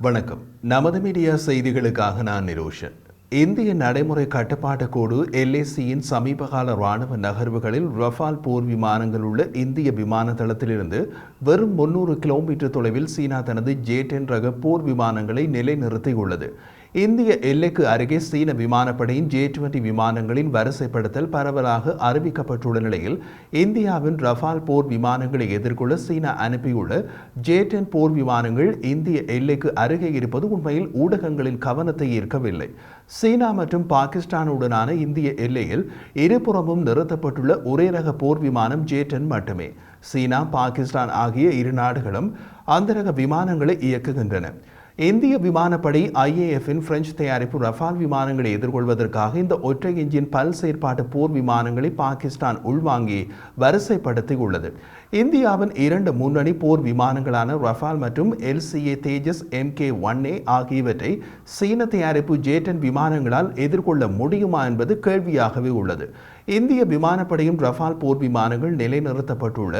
வணக்கம். நமது மீடியா செய்திகளுக்காக நான் நிரோஷன். இந்திய நடைமுறை கட்டுப்பாட்டு கோடு எல்ஏசியின் சமீபகால ராணுவ நகர்வுகளில் ரஃபால் போர் விமானங்கள் உள்ள இந்திய விமான தளத்திலிருந்து வெறும் முன்னூறு கிலோமீட்டர் தொலைவில் சீனா தனது ஜே டென் ரக போர் விமானங்களை நிலைநிறுத்தியுள்ளது. இந்திய எல்லைக்கு அருகே சீன விமானப்படையின் ஜே டுவெண்டி விமானங்களின் வரிசைப்படுத்தல் பரவலாக அறிவிக்கப்பட்டுள்ள நிலையில் இந்தியாவின் ரஃபால் போர் விமானங்களை எதிர்கொள்ள சீனா அனுப்பியுள்ள ஜே டென் போர் விமானங்கள் இந்திய எல்லைக்கு அருகே இருப்பது உண்மையில் ஊடகங்களின் கவனத்தை ஈர்க்கவில்லை. சீனா மற்றும் பாகிஸ்தானுடனான இந்திய எல்லையில் இருபுறமும் நிறுத்தப்பட்டுள்ள ஒரே ரக போர் விமானம் ஜே டென் மட்டுமே. சீனா பாகிஸ்தான் ஆகிய இரு நாடுகளும் அந்தரக விமானங்களை இயக்குகின்றன. இந்திய விமானப்படை ஐஏஎஃப்பின் பிரெஞ்சு தயாரிப்பு ரஃபால் விமானங்களை எதிர்கொள்வதற்காக இந்த ஒற்றை எஞ்சின் பல் செயற்பாட்டு போர் விமானங்களை பாகிஸ்தான் உள்வாங்கி வரிசைப்படுத்தியுள்ளது. இந்தியாவின் இரண்டு முன்னணி போர் விமானங்களான ரஃபால் மற்றும் LCA Tejas M K one A ஆகியவற்றை சீன தயாரிப்பு ஜேட்டன் விமானங்களால் எதிர்கொள்ள முடியுமா என்பது கேள்வியாகவே உள்ளது. இந்திய விமானப்படையும் ரஃபால் போர் விமானங்கள் நிலைநிறுத்தப்பட்டுள்ள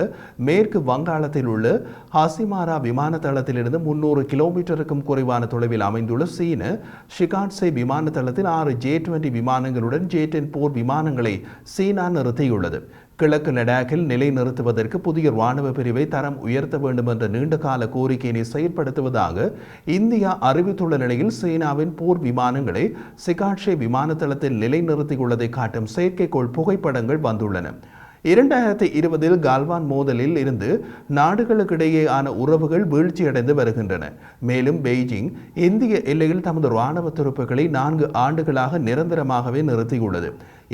மேற்கு வங்காளத்தில் உள்ள ஹசிமாரா விமான தளத்திலிருந்து முன்னூறு கிலோமீட்டருக்கும் குறைவான தொலைவில் அமைந்துள்ள சீன ஷிகாட்சே விமான தளத்தில் ஆறு ஜே டுவெண்டி விமானங்களுடன் ஜே டென் போர் விமானங்களை சீனா நிறுத்தியுள்ளது. கிழக்கு லடாக்கில் நிலைநிறுத்துவதற்கு புதிய ராணுவ பிரிவை தரம் உயர்த்த வேண்டும் என்ற நீண்டகால கோரிக்கையினை செயல்படுத்துவதாக இந்தியா அறிவித்துள்ள நிலையில் சீனாவின் போர் விமானங்களை சிகாட்சே விமான தளத்தில் நிலைநிறுத்தியுள்ளதை காட்டும் செயற்கைக்கோள் புகைப்படங்கள் வந்துள்ளன. இரண்டாயிரத்தி இருபதில் கால்வான் மோதலில் இருந்து நாடுகளுக்கிடையேயான உறவுகள் வீழ்ச்சியடைந்து வருகின்றன. மேலும் பெய்ஜிங் இந்திய எல்லையில் தமது இராணுவ துருப்புகளை நான்கு ஆண்டுகளாக நிரந்தரமாகவே நிறுத்தியுள்ளது.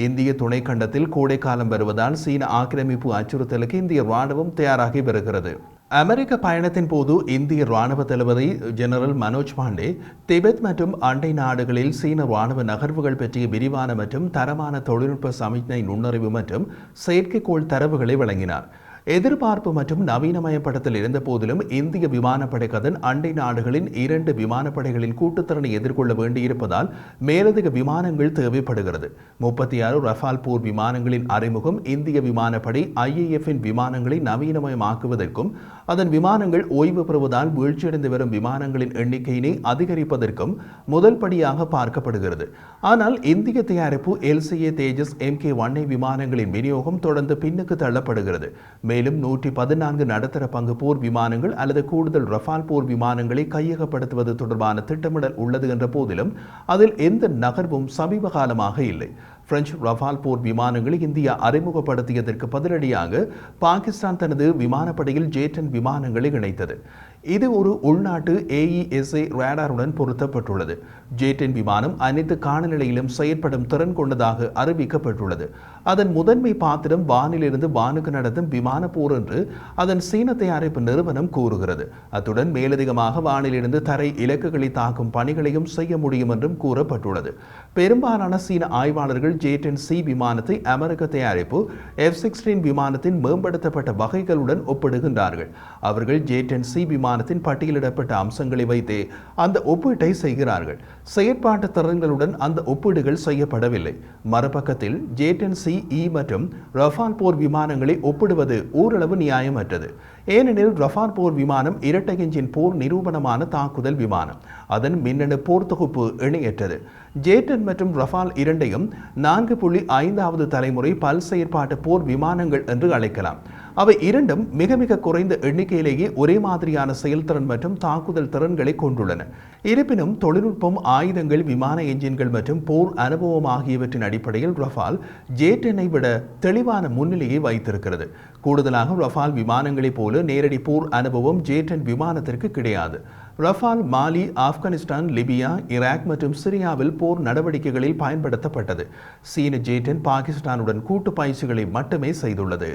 இந்திய துணைக்கண்டத்தில் கோடைக்காலம் வருவதால் சீன ஆக்கிரமிப்பு அச்சுறுத்தலுக்கு இந்திய ராணுவம் தயாராகி வருகிறது. அமெரிக்க பயணத்தின் போது இந்திய ராணுவ தளபதி ஜெனரல் மனோஜ் பாண்டே திபெத் மற்றும் அண்டை நாடுகளில் சீன ராணுவ நகர்வுகள் பற்றிய விரிவான மற்றும் தரமான தொழில்நுட்ப சமிக்ஞை நுண்ணறிவு மற்றும் செயற்கைக்கோள் தரவுகளை வழங்கினார். எதிர்பார்ப்பு மற்றும் நவீனமயப்படத்தில் இருந்த போதிலும் இந்திய விமானப்படை கதன் அண்டை நாடுகளின் இரண்டு விமானப்படைகளின் கூட்டுத்திறனை எதிர்கொள்ள வேண்டியிருப்பதால் மேலதிக விமானங்கள் தேவைப்படுகிறது. முப்பத்தி ஆறு ரஃபால் போர் விமானங்களின் அறிமுகம் இந்திய விமானப்படை ஐஏஎஃப்பின் விமானங்களை நவீனமயமாக்குவதற்கும் அதன் விமானங்கள் ஓய்வு பெறுவதால் வீழ்ச்சியடைந்து வரும் விமானங்களின் எண்ணிக்கையினை அதிகரிப்பதற்கும் முதல் படியாக பார்க்கப்படுகிறது. ஆனால் இந்திய தயாரிப்பு LCA Tejas M K one விமானங்களின் விநியோகம் தொடர்ந்து பின்னுக்கு தள்ளப்படுகிறது. மேலும் நூற்றி பதினான்கு நடுத்தர பங்கு போர் விமானங்கள் அல்லது கூடுதல் ரஃபால் போர் விமானங்களை கையகப்படுத்துவது தொடர்பான திட்டமிடல் உள்ளது என்ற போதிலும் அதில் எந்த நகர்வும் சமீப காலமாக இல்லை. பிரெஞ்சு ரஃபால் போர் விமானங்களை இந்தியா அறிமுகப்படுத்தியதற்கு பதிலடியாக பாகிஸ்தான் தனது விமானப்படையில் ஜேட்டன் விமானங்களை இணைத்தது. இது ஒரு உள்நாட்டு ஏஇஎஸ்ஏ ரேடாருடன் பொருத்தப்பட்டுள்ளது. ஜேட்டன் விமானம் அனைத்து காலநிலையிலும் செயற்படும் திறன் கொண்டதாக அறிவிக்கப்பட்டுள்ளது. அதன் முதன்மை பாத்திரம் வானிலிருந்து வானுக்கு நடத்தும் விமான போர் என்று அதன் சீன தயாரிப்பு நிறுவனம் கூறுகிறது. அத்துடன் மேலதிகமாக வானிலிருந்து தரை இலக்குகளை தாக்கும் பணிகளையும் செய்ய முடியும் என்றும் கூறப்பட்டுள்ளது. பெரும்பாலான சீன ஆய்வாளர்கள் ஜேட்டன் சி விமானத்தை அமெரிக்க தயாரிப்பு எஃப் சிக்ஸ்டீன் விமானத்தின் மேம்படுத்தப்பட்ட வகைகளுடன் ஒப்பிடுகின்றார்கள். அவர்கள் ஜேட்டன் சி விமான தீர்மானத்தின் பட்டியலிடப்பட்ட அம்சங்களை வைத்தே அந்த ஒப்பீட்டை செய்கிறார்கள். செயற்பாட்டு திறன்களுடன் அந்த ஒப்பீடுகள் செய்யப்படவில்லை. மறுபக்கத்தில் ஜேட்டன் சி இ மற்றும் ரஃபால் போர் விமானங்களை ஒப்பிடுவது ஓரளவு நியாயமற்றது. ஏனெனில் ரஃபால் போர் விமானம் இரட்டை எஞ்சின் போர் நிரூபணமான தாக்குதல் விமானம். அதன் மின்னணு போர் தொகுப்பு இணையற்றது. ஜேட்டன் மற்றும் ரஃபால் இரண்டையும் நான்கு புள்ளி ஐந்தாவது தலைமுறை பல் செயற்பாட்டு போர் விமானங்கள் என்று அழைக்கலாம். அவை இரண்டும் மிக மிக குறைந்த எண்ணிக்கையிலேயே ஒரே மாதிரியான செயல்திறன் மற்றும் தாக்குதல் திறன்களை கொண்டுள்ளன. இருப்பினும் தொழில்நுட்பம் ஆயுதங்கள் விமான எஞ்சின்கள் மற்றும் போர் அனுபவம் ஆகியவற்றின் அடிப்படையில் ரஃபால் ஜேட்டனை விட தெளிவான முன்னிலையை வைத்திருக்கிறது. கூடுதலாக ரஃபால் விமானங்களைப் போல நேரடி போர் அனுபவம் ஜேட்டன் விமானத்திற்கு கிடையாது. Rafale Mali Afghanistan Libya Iraq மற்றும் சிரியாவில் போர் நடவடிக்கைகளில் பயன்படுத்தப்பட்டது. சீன ஜேட்டன் பாகிஸ்தானுடன் கூட்டு பயிற்சிகளை மட்டுமே செய்துள்ளது.